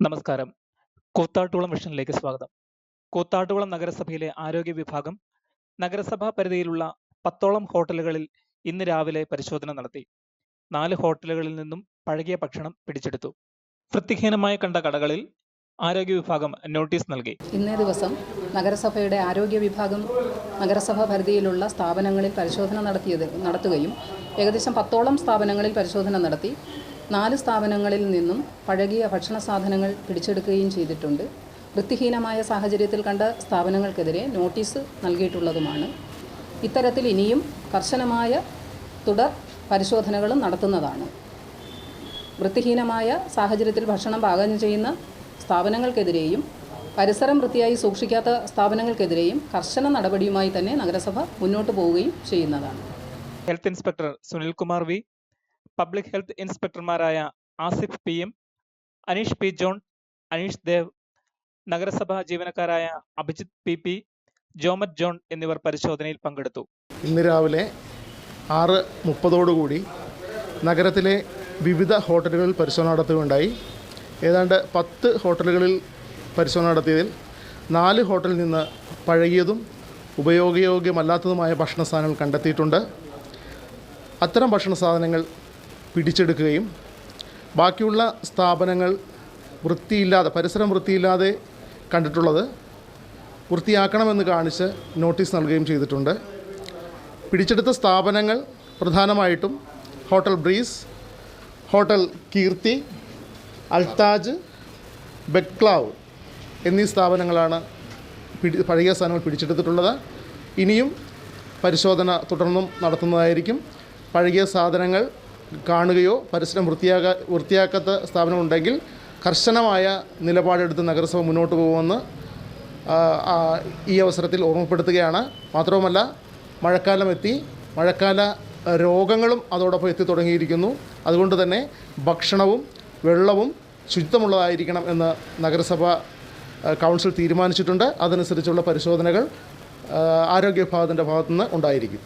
നമസ്കാരം. കൂത്താട്ടുകുളം മിഷനിലേക്ക് സ്വാഗതം. കൂത്താട്ടുകുളം നഗരസഭയിലെ ആരോഗ്യ വിഭാഗം നഗരസഭാ പരിധിയിലുള്ള പത്തോളം ഹോട്ടലുകളിൽ ഇന്ന് രാവിലെ പരിശോധന നടത്തി. നാല് ഹോട്ടലുകളിൽ നിന്നും പഴകിയ ഭക്ഷണം പിടിച്ചെടുത്തു. വൃത്തിഹീനമായി കണ്ട കടകളിൽ ആരോഗ്യ വിഭാഗം നോട്ടീസ് നൽകി. ഇന്നേ ദിവസം നഗരസഭയുടെ ആരോഗ്യ വിഭാഗം നഗരസഭ പരിധിയിലുള്ള സ്ഥാപനങ്ങളിൽ പരിശോധന നടത്തിയത് നടത്തുകയും ഏകദേശം പത്തോളം സ്ഥാപനങ്ങളിൽ പരിശോധന നടത്തി. നാല് സ്ഥാപനങ്ങളിൽ നിന്നും പഴകിയ ഭക്ഷണ സാധനങ്ങൾ പിടിച്ചെടുക്കുകയും ചെയ്തിട്ടുണ്ട്. വൃത്തിഹീനമായ സാഹചര്യത്തിൽ കണ്ട സ്ഥാപനങ്ങൾക്കെതിരെ നോട്ടീസ് നൽകിയിട്ടുള്ളതുമാണ്. ഇത്തരത്തിൽ ഇനിയും കർശനമായ തുടർ പരിശോധനകളും നടത്തുന്നതാണ്. വൃത്തിഹീനമായ സാഹചര്യത്തിൽ ഭക്ഷണം പാകം ചെയ്യുന്ന സ്ഥാപനങ്ങൾക്കെതിരെയും പരിസരം വൃത്തിയായി സൂക്ഷിക്കാത്ത സ്ഥാപനങ്ങൾക്കെതിരെയും കർശന നടപടിയുമായി തന്നെ നഗരസഭ മുന്നോട്ട് പോവുകയും ചെയ്യുന്നതാണ്. Health inspector Sunilkumar V. Public health ഇൻസ്പെക്ടർമാരായ Asif P M Aneesh P John Aneesh Dev നഗരസഭാ ജീവനക്കാരായ Abhijith P P Jomet John എന്നിവർ പരിശോധനയിൽ പങ്കെടുത്തു. ഇന്ന് രാവിലെ ആറ് മുപ്പതോടുകൂടി നഗരത്തിലെ വിവിധ ഹോട്ടലുകളിൽ പരിശോധന നടത്തുകയുണ്ടായി. ഏതാണ്ട് പത്ത് ഹോട്ടലുകളിൽ പരിശോധന നടത്തിയതിൽ നാല് ഹോട്ടലിൽ നിന്ന് പഴകിയതും ഉപയോഗയോഗ്യമല്ലാത്തതുമായ ഭക്ഷണ സാധനങ്ങൾ കണ്ടെത്തിയിട്ടുണ്ട്. അത്തരം ഭക്ഷണ സാധനങ്ങൾ പിടിച്ചെടുക്കുകയും ബാക്കിയുള്ള സ്ഥാപനങ്ങൾ വൃത്തിയില്ലാതെ പരിസരം വൃത്തിയില്ലാതെ കണ്ടിട്ടുള്ളത് വൃത്തിയാക്കണമെന്ന് കാണിച്ച് നോട്ടീസ് നൽകുകയും ചെയ്തിട്ടുണ്ട്. പിടിച്ചെടുത്ത സ്ഥാപനങ്ങൾ പ്രധാനമായിട്ടും hotel breeze hotel Keerthi Altaj ബെക്ലാവ് എന്നീ സ്ഥാപനങ്ങളാണ് പിടി പഴകിയ സാധനങ്ങൾ പിടിച്ചെടുത്തിട്ടുള്ളത്. ഇനിയും പരിശോധന തുടർന്നും നടത്തുന്നതായിരിക്കും. പഴകിയ സാധനങ്ങൾ കാണുകയോ പരിസരം വൃത്തിയാകാ വൃത്തിയാക്കാത്ത സ്ഥാപനമുണ്ടെങ്കിൽ കർശനമായ നിലപാടെടുത്ത് നഗരസഭ മുന്നോട്ട് പോകുമെന്ന് ഈ അവസരത്തിൽ ഓർമ്മപ്പെടുത്തുകയാണ്. മാത്രവുമല്ല മഴക്കാലം എത്തി മഴക്കാല രോഗങ്ങളും അതോടൊപ്പം എത്തി തുടങ്ങിയിരിക്കുന്നു. അതുകൊണ്ട് തന്നെ ഭക്ഷണവും വെള്ളവും ശുചിത്വമുള്ളതായിരിക്കണം എന്ന് നഗരസഭ കൗൺസിൽ തീരുമാനിച്ചിട്ടുണ്ട്. അതനുസരിച്ചുള്ള പരിശോധനകൾ ആരോഗ്യ വിഭാഗത്തിന്റെ ഭാഗത്തുനിന്ന് ഉണ്ടായിരിക്കും.